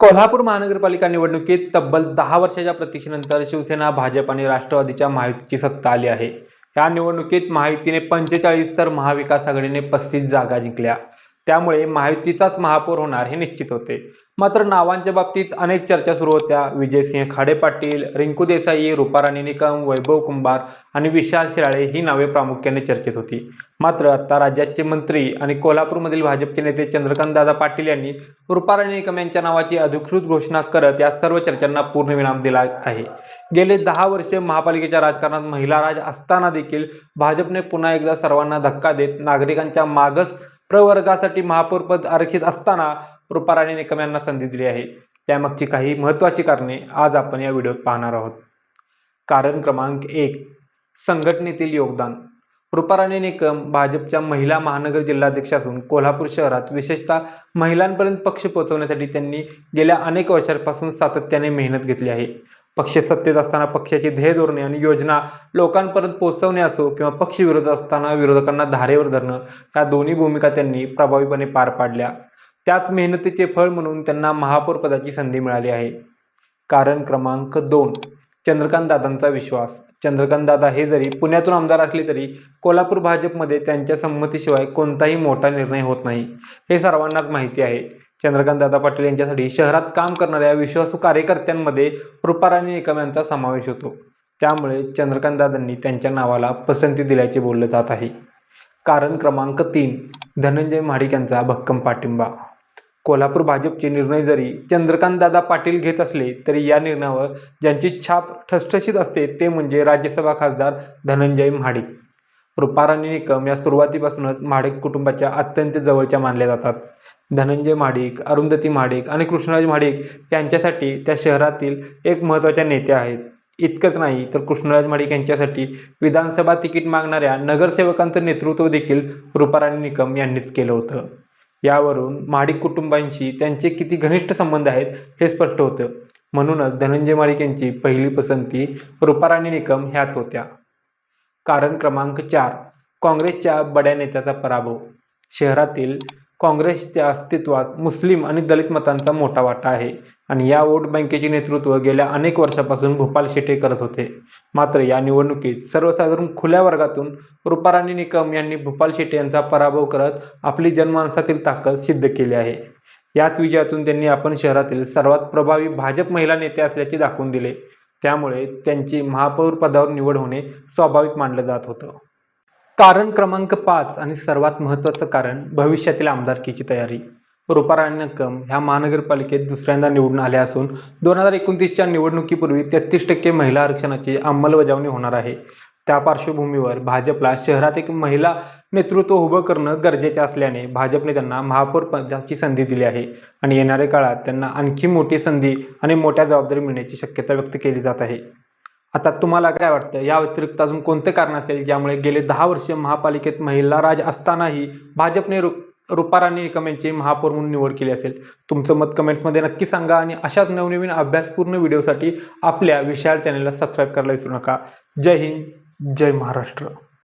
कोल्हापूर महानगरपालिका निवडणुकीत तब्बल दहा वर्षाच्या प्रतीक्षेनंतर शिवसेना भाजप आणि राष्ट्रवादीच्या महायुतीची सत्ता आली आहे. या निवडणुकीत महायुतीने पंचेचाळीस तर महाविकास आघाडीने पस्तीस जागा जिंकल्या. त्यामुळे महायुतीचाच महापौर होणार हे निश्चित होते. मात्र नावांच्या बाबतीत अनेक चर्चा सुरू होत्या. विजयसिंह खाडे पाटील रिंकू देसाई रुपाराणी निकम वैभव कुंभार आणि विशाल शिराळे ही नावे प्रामुख्याने चर्चेत होती. मात्र आता राज्याचे मंत्री आणि कोल्हापूरमधील भाजपचे नेते चंद्रकांतदादा पाटील यांनी रुपाराणी निकम यांच्या नावाची अधिकृत घोषणा करत या सर्व चर्चांना पूर्णविराम दिला आहे. गेले दहा वर्षे महापालिकेच्या राजकारणात महिला राज असताना देखील भाजपने पुन्हा एकदा सर्वांना धक्का देत नागरिकांच्या मागस प्रवर्गासाठी महापौरपद आरक्षित असताना रुपाराणी निकम यांना संधी दिली आहे. त्यामागची काही महत्त्वाची कारणे आज आपण या व्हिडिओत पाहणार आहोत. कारण क्रमांक एक संघटनेतील योगदान. रुपाराणी निकम भाजपच्या महिला महानगर जिल्हाध्यक्ष असून कोल्हापूर शहरात विशेषतः महिलांपर्यंत पक्ष पोहोचवण्यासाठी त्यांनी गेल्या अनेक वर्षांपासून सातत्याने मेहनत घेतली आहे. पक्ष सत्तेत असताना पक्षाची ध्येय धोरणे आणि योजना लोकांपर्यंत पोहोचवणे असो किंवा पक्ष विरोध असताना विरोधकांना धारेवर धरणं या दोन्ही भूमिका त्यांनी प्रभावीपणे पार पाडल्या. त्याच मेहनतीचे फळ म्हणून त्यांना महापौर पदाची संधी मिळाली आहे. कारण क्रमांक दोन चंद्रकांत दादांचा विश्वास. चंद्रकांत दादा हे जरी पुण्यातून आमदार असले तरी कोल्हापूर भाजपमध्ये त्यांच्या संमतीशिवाय कोणताही मोठा निर्णय होत नाही. हे सर्वांनाच माहिती आहे. चंद्रकांत दादा पाटील यांच्यासाठी शहरात काम करणाऱ्या विश्वासू कार्यकर्त्यांमध्ये रुपाराणी निकम यांचा समावेश होतो. त्यामुळे चंद्रकांत दादांनी त्यांच्या नावाला पसंती दिल्याचे बोलले जात आहे. कारण क्रमांक तीन धनंजय महाडिक यांचा भक्कम पाठिंबा. कोल्हापूर भाजपचे निर्णय जरी चंद्रकांतदादा पाटील घेत असले तरी या निर्णयावर ज्यांची छाप ठसठशीत असते ते म्हणजे राज्यसभा खासदार धनंजय महाडिक. रुपाराणी निकम या सुरुवातीपासूनच महाडिक कुटुंबाच्या अत्यंत जवळच्या मानल्या जातात. धनंजय महाडिक अरुंधती महाडिक आणि कृष्णराज महाडिक यांच्यासाठी त्या शहरातील एक महत्त्वाच्या नेत्या आहेत. इतकंच नाही तर कृष्णराज महाडिक यांच्यासाठी विधानसभा तिकीट मागणाऱ्या नगरसेवकांचं नेतृत्व देखील रुपाराणी निकम यांनीच केलं होतं. यावरून महाडिक कुटुंबांशी त्यांचे किती घनिष्ठ संबंध आहेत हे स्पष्ट होतं. म्हणूनच धनंजय माडिक यांची पहिली पसंती रुपाराणी निकम ह्याच होत्या. कारण क्रमांक चार काँग्रेसच्या बड्या नेत्याचा पराभव. शहरातील काँग्रेसच्या अस्तित्वात मुस्लिम आणि दलित मतांचा मोठा वाटा आहे आणि या वोट बँकेचे नेतृत्व गेल्या अनेक वर्षापासून भोपाल शेटे करत होते. मात्र या निवडणुकीत सर्वसाधारण खुल्या वर्गातून रुपाराणी निकम यांनी भोपाल शेट्टी यांचा पराभव करत आपली जनमानसातील ताकद सिद्ध केली आहे. याच विजयातून त्यांनी आपण शहरातील सर्वात प्रभावी भाजप महिला नेते असल्याचे दाखवून दिले. त्यामुळे त्यांची महापौर पदावर निवड होणे स्वाभाविक मानलं जात होतं. कारण क्रमांक पाच आणि सर्वात महत्त्वाचं कारण भविष्यातील आमदारकीची तयारी. रुपाराणी ह्या महानगरपालिकेत दुसऱ्यांदा निवडून आल्या असून दोन हजार एकोणतीसच्या निवडणुकीपूर्वी तेहतीस टक्के महिला आरक्षणाची अंमलबजावणी होणार आहे. त्या पार्श्वभूमीवर भाजपला शहरात एक महिला नेतृत्व उभं करणं गरजेचे असल्याने भाजपने त्यांना महापौर पदाची संधी दिली आहे आणि येणाऱ्या काळात त्यांना आणखी मोठी संधी आणि मोठ्या जबाबदारी मिळण्याची शक्यता व्यक्त केली जात आहे. आता तुम्हाला काय वाटतं? या व्यतिरिक्त अजून कोणते कारण असेल ज्यामुळे गेले दहा वर्षे महापालिकेत महिला राज असतानाही भाजपने रु रुपाराणी निकम यांची महापौर म्हणून निवड केली असेल? तुमचं मत कमेंट्समध्ये नक्की सांगा आणि अशाच नवनवीन अभ्यासपूर्ण व्हिडिओसाठी आपल्या विशाल चॅनलला सबस्क्राईब करायला विसरू नका. जय हिंद जय महाराष्ट्र.